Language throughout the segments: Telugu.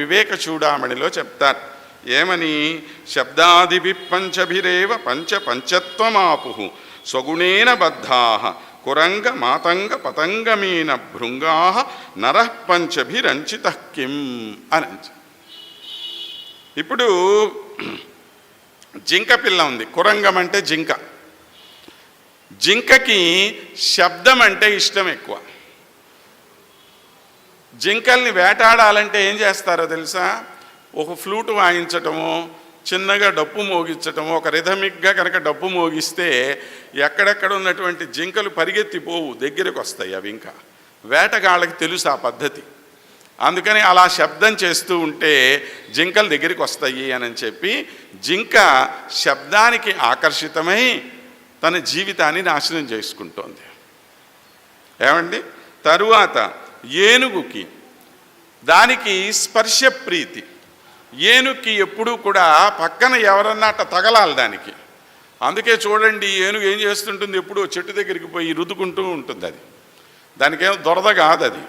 వివేక చూడామణిలో చెప్తారు. ఏమని? శబ్దాదిభి పంచభిరేవ పంచ పంచత్వమాపు స్వగుణేన బద్ధా కురంగ మాతంగ పతంగమీన భృంగా నరః పంచభిరంచిత కిం అని ఇప్పుడు జింక పిల్ల ఉంది. కురంగం అంటే జింక. జింకకి శబ్దం అంటే ఇష్టం ఎక్కువ. జింకల్ని వేటాడాలంటే ఏం చేస్తారో తెలుసా? ఒక ఫ్లూట్ వాయించటము చిన్నగా డప్పు మోగించటము ఒక రిథమిక్గా కనుక డప్పు మోగిస్తే ఎక్కడెక్కడ ఉన్నటువంటి జింకలు పరిగెత్తిపోవు దగ్గరకు వస్తాయి అవి ఇంకా. వేటగాళ్ళకి తెలుసు ఆ పద్ధతి. అందుకని అలా శబ్దం చేస్తూ ఉంటే జింకలు దగ్గరికి వస్తాయి అని చెప్పి జింక శబ్దానికి ఆకర్షితమై తన జీవితాన్ని నాశనం చేసుకుంటోంది. ఏమండి? తరువాత ఏనుగుకి దానికి స్పర్శ ప్రీతి. ఏనుగుకి ఎప్పుడూ కూడా పక్కన ఎవరన్నా అట్ట తగలాలి దానికి. అందుకే చూడండి ఏనుగు ఏం చేస్తుంటుంది? ఎప్పుడూ చెట్టు దగ్గరికి పోయి రుద్దుకుంటూ ఉంటుంది అది. దానికేం దొరద కాదు అది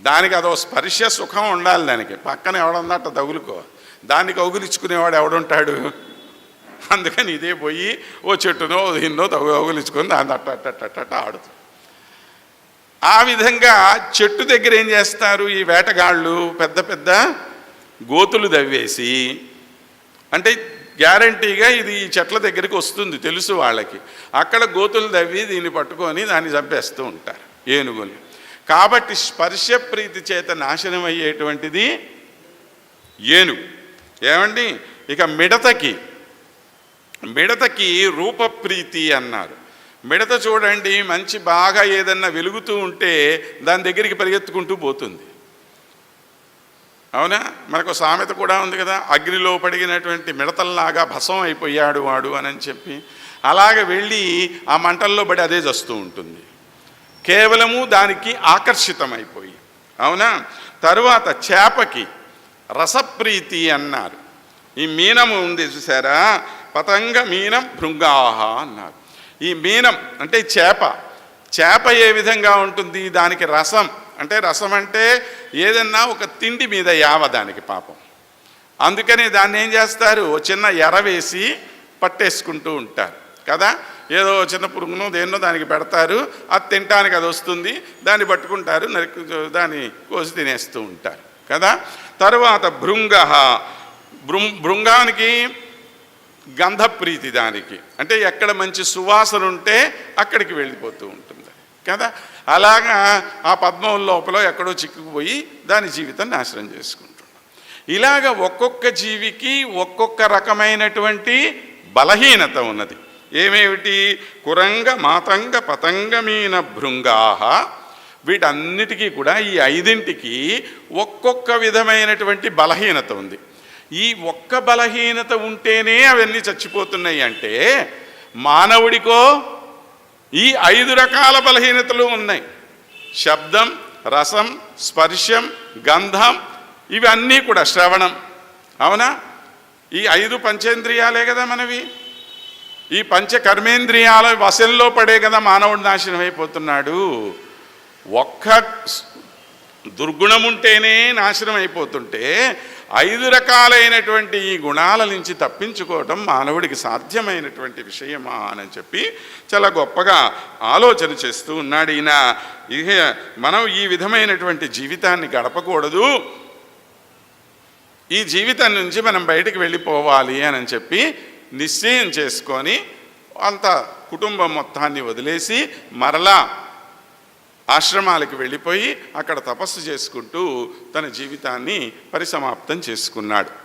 దానికి అదో స్పర్శ సుఖం ఉండాలి దానికి. పక్కన ఎవడన్నా అట్ట తగులుకో. దానికి అవుగులించుకునేవాడు ఎవడుంటాడు? అందుకని ఇదే పోయి ఓ చెట్టునో దీన్నో తగు అవుగులించుకొని దాన్ని అట్ట అట్ట అట్ట అట్ట ఆడుతుంది. ఆ విధంగా చెట్టు దగ్గర ఏం చేస్తారు? ఈ వేటగాళ్ళు పెద్ద పెద్ద గోతులు దవ్వేసి అంటే గ్యారంటీగా ఇది ఈ చెట్ల దగ్గరికి వస్తుంది తెలుసు వాళ్ళకి. అక్కడ గోతులు దవ్వి దీన్ని పట్టుకొని దాన్ని చంపేస్తూ ఉంటారు ఏనుగుని కాబట్టి స్పర్శ ప్రీతి చేత నాశనం అయ్యేటువంటిది ఏనుగు. ఏమండి? ఇక మిడతకి మిడతకి రూపప్రీతి అన్నారు. మిడత చూడండి మంచి బాగా ఏదన్నా వెలుగుతూ ఉంటే దాని దగ్గరికి పరిగెత్తుకుంటూ పోతుంది. అవునా? మనకు సామెత కూడా ఉంది కదా అగ్నిలో పడిగినటువంటి మిడతల్లాగా భసం అయిపోయాడు వాడు అని చెప్పి అలాగ వెళ్ళి ఆ మంటల్లో పడి అదే చస్తూ ఉంటుంది. కేవలము దానికి ఆకర్షితమైపోయి. అవునా? తరువాత చేపకి రసప్రీతి అన్నారు. ఈ మీనము ఉంది చూసారా? పతంగ మీనం భృంగాహ అన్నారు. ఈ మీనం అంటే చేప. చేప ఏ విధంగా ఉంటుంది? దానికి రసం. అంటే రసం అంటే ఏదన్నా ఒక తిండి మీద యావ దానికి పాపం. అందుకని దాన్ని ఏం చేస్తారు? ఓ చిన్న ఎర వేసి పట్టేసుకుంటూ ఉంటారు. కదా? ఏదో చిన్న పురుగును దేన్నో దానికి పెడతారు. అది తినటానికి అది వస్తుంది. దాన్ని పట్టుకుంటారు. నరికి దాన్ని కోసి తినేస్తూ ఉంటారు. కదా? తరువాత భృంగ భృం భృంగానికి గంధప్రీతి దానికి. అంటే ఎక్కడ మంచి సువాసన ఉంటే అక్కడికి వెళ్ళిపోతూ ఉంటుంది. కదా? అలాగా ఆ పద్మం లోపల ఎక్కడో చిక్కుకుపోయి దాని జీవితం నాశనం చేసుకుంటుంది. ఇలాగ ఒక్కొక్క జీవికి ఒక్కొక్క రకమైనటువంటి బలహీనత ఉన్నది. ఏమేమిటి? కురంగ మాతంగ పతంగమీన భృంగాహ. వీటన్నిటికీ కూడా ఈ ఐదింటికి ఒక్కొక్క విధమైనటువంటి బలహీనత ఉంది. ఈ ఒక్క బలహీనత ఉంటేనే అవన్నీ చచ్చిపోతున్నాయి అంటే మానవుడికో ఈ ఐదు రకాల బలహీనతలు ఉన్నాయి. శబ్దం రసం స్పర్శం గంధం ఇవన్నీ కూడా శ్రవణం. అవునా? ఈ ఐదు పంచేంద్రియాలే కదా మనవి. ఈ పంచ కర్మేంద్రియాల వశంలో పడే కదా మానవుడు నాశనం అయిపోతున్నాడు ఒక్క దుర్గుణం ఉంటేనే నాశనం అయిపోతుంటే ఐదు రకాలైనటువంటి ఈ గుణాల నుంచి తప్పించుకోవటం మానవుడికి సాధ్యమైనటువంటి విషయమా అని చెప్పి చాలా గొప్పగా ఆలోచన చేస్తూ ఉన్నాడు ఈయన. ఇక మనం ఈ విధమైనటువంటి జీవితాన్ని గడపకూడదు. ఈ జీవితం నుంచి మనం బయటికి వెళ్ళిపోవాలి అని చెప్పి నిశ్చయం చేసుకొని అంత కుటుంబం మొత్తాన్ని వదిలేసి మరలా ఆశ్రమాలకు వెళ్ళిపోయి అక్కడ తపస్సు చేసుకుంటూ తన జీవితాన్ని పరిసమాప్తం చేసుకున్నాడు.